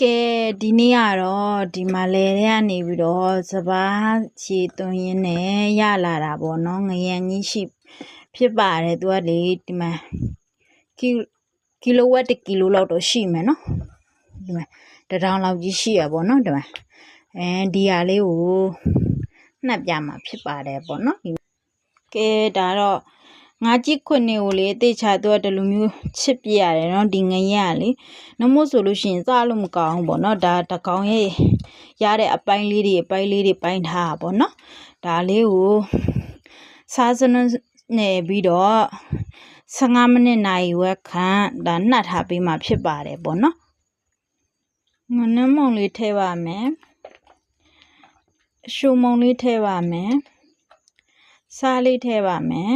ကဲဒီနေ့ကတော့ဒီမှာလေတဲ့ကနေပြီးတော့စပားချီသွင်းရင်းနဲ့ရလာတာပေါ့နော်ငရံကြီးရှိ ဖြစ်ပါတယ်သူကလေဒီမှာကီကီလိုဝက်1ကီလိုလောက်တော့ရှိမယ်နော်ဒီမှာတစ်တောင်လောက်ကြီးရှိရပေါ့နော်ဒီမှာအဲဒီဟာလေးကိုနှပ်ပြမှာဖြစ်ပါတယ်ပေါ့နော်ဒီကဲဒါတော့ ငါကြည့်ခွနေကိုလေအသေးချာသူကဒီလိုမျိုးချစ်ပြရတယ်နော်ဒီငရက်ကလေနမို့ဆိုလို့ရှိရင်စားလို့မကောင်းဘူးပေါ့နော်ဒါတကောင်ရဲ့ရတဲ့အပိုင်းလေးတွေအပိုင်းလေးတွေပိုင်းထားတာပေါ့နော်ဒါလေးကိုစားစနနေပြီးတော့15မိနစ်နိုင်ဝက်ခန့်ဒါနှတ်ထားပေးမှဖြစ်ပါတယ်ပေါ့နော်ငနမုံလေးထည့်ပါမယ်ရှုံမုံလေးထည့်ပါမယ်စားလေးထည့်ပါမယ်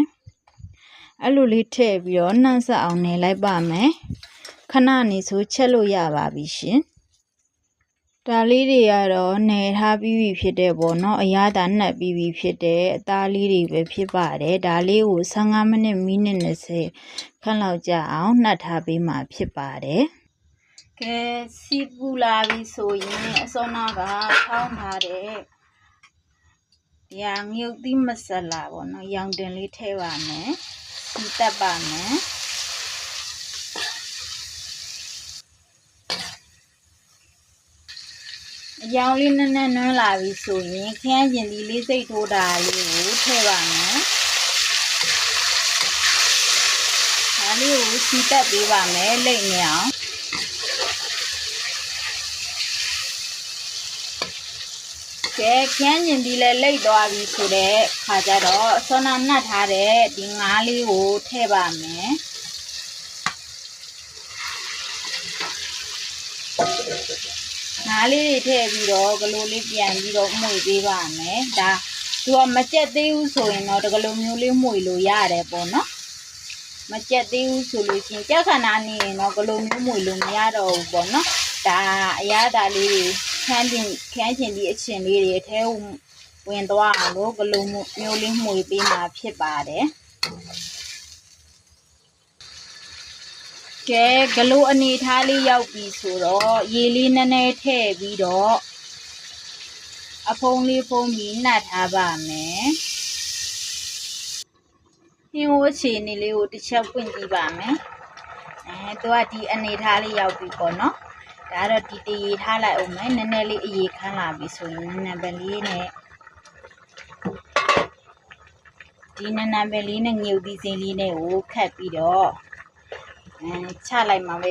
အဲ့လိုလေးထည့်ပြီးတော့နှံ့ဆက်အောင်နေလိုက်ပါမယ်ခဏနေဆိုချက်လို့ရပါပြီရှင်ဒါလေးတွေကတော့နယ်ထားပြီးပြီဖြစ်တဲ့ပေါ့နော်အရသာနှက်ပြီးပြီဖြစ်တဲ့အသားလေးတွေပဲဖြစ်ပါတယ်ဒါလေးကို15မိနစ်မိနစ်20ခန့်လောက်ကြာအောင်နှက်ထားပေးမှဖြစ်ပါတယ်ကဲစီပူလာပြီဆိုရင်အစောနာကထောင်းထားတဲ့ဒီဟာငရုတ်သီးမဆလာပေါ့နော်ရောင်တင်လေးထည့်ပါမယ် စီတက်ပါမယ်အရောင်လေးနည်းနည်းနွမ်းလာပြီဆိုရင်ခရမ်းကျင်ဒီလေးစိတ်ထိုးတာလေးကိုထည့်ပါမယ်ဒါလေးကိုစီတက်ပေးပါမယ်လိတ်နေအောင် ကဲခရမ်းကျင်ဒီလည်းလိတ်သွားပြီဆိုတဲ့ခါကျတော့ဆောနာနှတ်ထားတဲ့ဒီငါးလေးကိုထည့်ပါမယ်ငါးလေးတွေထည့်ပြီးတော့ဂလိုလေးပြန်ပြီးတော့မှုတ်ပေးပါမယ်ဒါသူကမကြက်သေးဘူးဆိုရင်တော့ဒီဂလိုမျိုးလေးမှုတ်လို့ရတယ်ပေါ့နော်မကြက်သေးဘူးဆိုလို့ရှိရင်ကြက်ခဏနေရင်တော့ဂလိုမျိုးမှုတ်လို့မရတော့ဘူးပေါ့နော်ဒါအရသာလေးတွေ ခန်းတင်ခန်းချင်ဒီအချင်လေးတွေအထဲဝင်သွားအောင်လို့ဂလိုမျိုးလေးမှုတ်ပေးမှာဖြစ်ပါတယ်ကဲဂလိုအနေထားလေးရောက်ပြီဆိုတော့ရေလေးနည်းနည်းထည့်ပြီးတော့အဖုံးလေးဖုံးပြီးနှတ်ထားပါမယ်ဟင်းဝအခြေအနေလေးကိုတစ်ချက်ပွင့်ကြည့်ပါမယ်အဲသူကဒီအနေထားလေးရောက်ပြီပေါ့နော် ဒါတော့ဒီတရေထားလိုက်အောင်မယ်နည်းနည်းလေးအရေခမ်းလာပြီဆိုရင်နည်းနည်းပဲလေးနဲ့ဒီနည်းနည်းပဲလေးနဲ့ငြုပ်သီးစိမ်းလေးနဲ့ကိုခတ်ပြီးတော့အဲချလိုက်မှာပဲ